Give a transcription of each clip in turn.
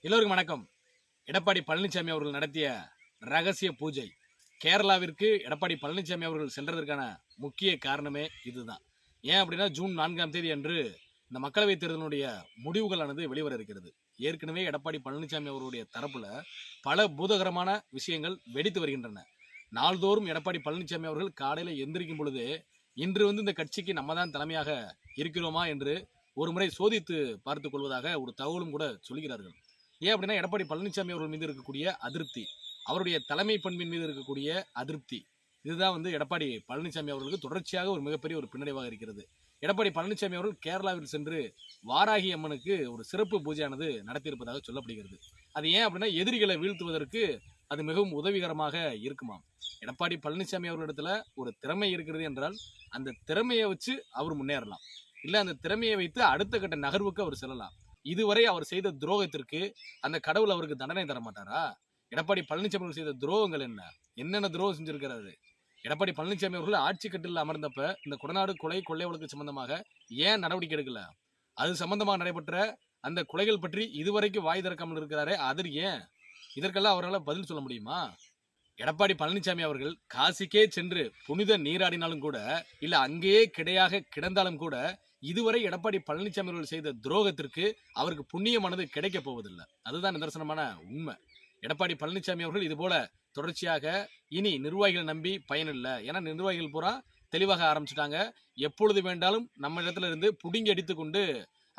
எல்லோருக்கும் வணக்கம். எடப்பாடி பழனிசாமி அவர்கள் நடத்திய ரகசிய பூஜை. கேரளாவிற்கு எடப்பாடி பழனிசாமி அவர்கள் சென்றதற்கான முக்கிய காரணமே இதுதான். ஏன் அப்படின்னா ஜூன் நான்காம் தேதி அன்று இந்த மக்களவைத் தேர்தலினுடைய முடிவுகளானது வெளிவர இருக்கிறது. ஏற்கனவே எடப்பாடி பழனிசாமி அவர்களுடைய தரப்புல பல பூதகரமான விஷயங்கள் வெடித்து வருகின்றன. நாள்தோறும் எடப்பாடி பழனிசாமி அவர்கள் காலையில் எந்திரிக்கும் பொழுது இன்று வந்து இந்த கட்சிக்கு நம்ம தான் தலைமையாக இருக்கிறோமா என்று ஒரு முறை சோதித்து பார்த்துக் கொள்வதாக ஒரு தகவலும் கூட சொல்கிறார்கள் ஏன் அப்படின்னா எடப்பாடி பழனிசாமி அவர்கள் மீது இருக்கக்கூடிய அதிருப்தி அவருடைய தலைமை பண்பின் மீது இருக்கக்கூடிய அதிருப்தி இதுதான் வந்து எடப்பாடி பழனிசாமி அவர்களுக்கு தொடர்ச்சியாக ஒரு மிகப்பெரிய ஒரு பின்னடைவாக இருக்கிறது. எடப்பாடி பழனிசாமி அவர்கள் கேரளாவில் சென்று வாராகி அம்மனுக்கு ஒரு சிறப்பு பூஜையானது நடத்தியிருப்பதாக சொல்லப்படுகிறது. அது ஏன் அப்படின்னா எதிரிகளை வீழ்த்துவதற்கு அது மிகவும் உதவிகரமாக இருக்குமாம். எடப்பாடி பழனிசாமி அவர்களிடத்துல ஒரு திறமை இருக்கிறது என்றால் அந்த திறமையை வச்சு அவர் முன்னேறலாம். இல்லை அந்த திறமையை வைத்து அடுத்த கட்ட நகர்வுக்கு அவர் செல்லலாம். இதுவரை அவர் செய்த துரோகத்திற்கு அந்த கடவுள் அவருக்கு தண்டனை தர மாட்டாரா எடப்பாடி பழனிசாமி அவர்கள் செய்த துரோகங்கள் என்ன? என்னென்ன துரோகம் செஞ்சிருக்கிறாரு? எடப்பாடி பழனிசாமி அவர்கள் ஆட்சி கட்டில் அமர்ந்தப்ப இந்த கொடநாடு கொலை கொள்ளை வழக்கு சம்பந்தமாக ஏன் நடவடிக்கை எடுக்கல? அது சம்பந்தமாக நடைபெற்ற அந்த கொலைகள் பற்றி இதுவரைக்கும் வாய் திறக்காமல் இருக்கிறாரே அது ஏன்? இதற்கெல்லாம் அவரால் பதில் சொல்ல முடியுமா? எடப்பாடி பழனிசாமி அவர்கள் காசிக்கே சென்று புனித நீராடினாலும் கூட இல்ல அங்கேயே கிடையாக கிடந்தாலும் கூட இதுவரை எடப்பாடி பழனிசாமி அவர்கள் செய்த துரோகத்திற்கு அவருக்கு புண்ணியமானது கிடைக்க போவதில்லை. அதுதான் நிதர்சனமான உண்மை. எடப்பாடி பழனிசாமி அவர்கள் இது போல தொடர்ச்சியாக இனி நிர்வாகிகளை நம்பி பயனில்லை. ஏன்னா நிர்வாகிகள் பூரா தெளிவாக ஆரம்பிச்சிட்டாங்க. எப்பொழுது வேண்டாலும் நம்ம இடத்துல இருந்து புடுங்கி அடித்து கொண்டு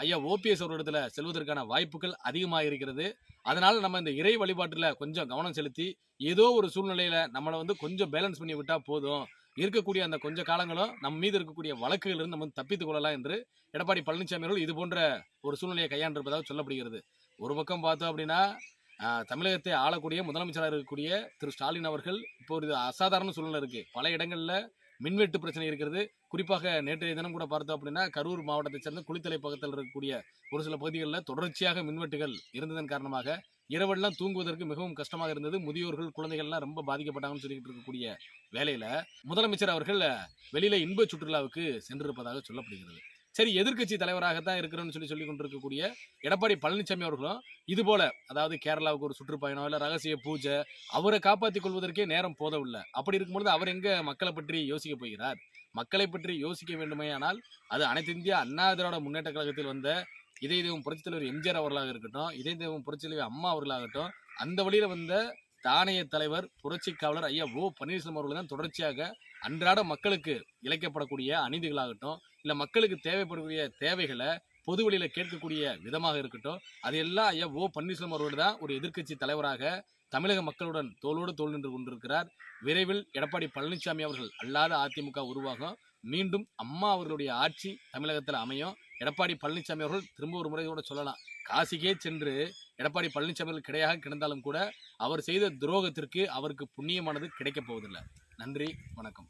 ஐயா ஓபிஎஸ் அவர்களிடத்துல செல்வதற்கான வாய்ப்புகள் அதிகமாக இருக்கிறது. அதனால நம்ம இந்த இறை வழிபாட்டில் கொஞ்சம் கவனம் செலுத்தி ஏதோ ஒரு சூழ்நிலையில நம்மளை வந்து கொஞ்சம் பேலன்ஸ் பண்ணி விட்டா போதும். இருக்கக்கூடிய அந்த கொஞ்ச காலங்களும் நம்ம மீது இருக்கக்கூடிய வழக்குகள் இருந்து நம்ம தப்பித்துக் கொள்ளலாம் என்று எடப்பாடி பழனிசாமி அவர்கள் இது போன்ற ஒரு சூழ்நிலையை கையாண்டிருப்பதாக சொல்லப்படுகிறது. ஒரு பக்கம் பார்த்தோம் அப்படின்னா தமிழகத்தை ஆளக்கூடிய முதலமைச்சராக இருக்கக்கூடிய திரு ஸ்டாலின் அவர்கள் இப்போ ஒரு அசாதாரண சூழ்நிலை இருக்குது பல இடங்களில் மின்வெட்டு பிரச்சனை இருக்கிறது. குறிப்பாக நேற்றைய தினம் கூட பார்த்தோம் அப்படின்னா கரூர் மாவட்டத்தை சேர்ந்த குளித்தலை பக்கத்தில் இருக்கக்கூடிய ஒரு சில பகுதிகளில் தொடர்ச்சியாக மின்வெட்டுகள் இருந்ததன் காரணமாக இரவெல்லாம் தூங்குவதற்கு மிகவும் கஷ்டமாக இருந்தது. முதியோர்கள் குழந்தைகள்லாம் ரொம்ப பாதிக்கப்பட்டாங்கன்னு சொல்லிட்டு இருக்கக்கூடிய வேலையில முதலமைச்சர் அவர்கள் வெளியில இன்ப சுற்றுலாவுக்கு சென்றிருப்பதாக சொல்லப்படுகிறது. சரி எதிர்க்கட்சி தலைவராகத்தான் இருக்கிறோம்னு சொல்லி சொல்லி கொண்டிருக்கக்கூடிய எடப்பாடி பழனிசாமி அவர்களும் இது போல அதாவது கேரளாவுக்கு ஒரு சுற்றுப்பயணம் இல்லை ரகசிய பூஜை அவரை காப்பாற்றிக் கொள்வதற்கே நேரம் போதவில்லை. அப்படி இருக்கும்பொழுது அவர் எங்க மக்களை பற்றி யோசிக்க போகிறார்? மக்களை பற்றி யோசிக்க வேண்டுமேயானால் அது அனைத்து இந்திய அண்ணா திராவிட முன்னேற்ற கழகத்தில் வந்த இதய தெய்வம் புரட்சித் தலைவர் எம்ஜிஆர் அவர்களாக இருக்கட்டும் இதய தெய்வம் புரட்சித் தலைவர் அம்மா அவர்களாகட்டும் அந்த வழியில வந்த தானைய தலைவர் புரட்சி காவலர் ஐயா ஓ பன்னீர்செல்வம் அவர்கள் தான் தொடர்ச்சியாக அன்றாட மக்களுக்கு இழைக்கப்படக்கூடிய அநீதிகளாகட்டும் இல்லை மக்களுக்கு தேவைப்படக்கூடிய தேவைகளை பொது வழியில கேட்கக்கூடிய விதமாக இருக்கட்டும் அது எல்லாம் ஐயா ஓ பன்னீர்செல்வம் அவர்கள் தான் ஒரு எதிர்க்கட்சி தலைவராக தமிழக மக்களுடன் தோளோடு தோல் நின்று கொண்டிருக்கிறார். விரைவில் எடப்பாடி பழனிசாமி அவர்கள் அல்லாத அதிமுக உருவாகும். மீண்டும் அம்மா அவர்களுடைய ஆட்சி தமிழகத்தில் அமையும். எடப்பாடி பழனிசாமி அவர்கள் திரும்ப ஒரு முறையோட சொல்லலாம். காசிக்கே சென்று எடப்பாடி பழனிசாமி கிடையாக கிடந்தாலும் கூட அவர் செய்த துரோகத்திற்கு அவருக்கு புண்ணியமானது கிடைக்கப் போவதில்லை. நன்றி வணக்கம்.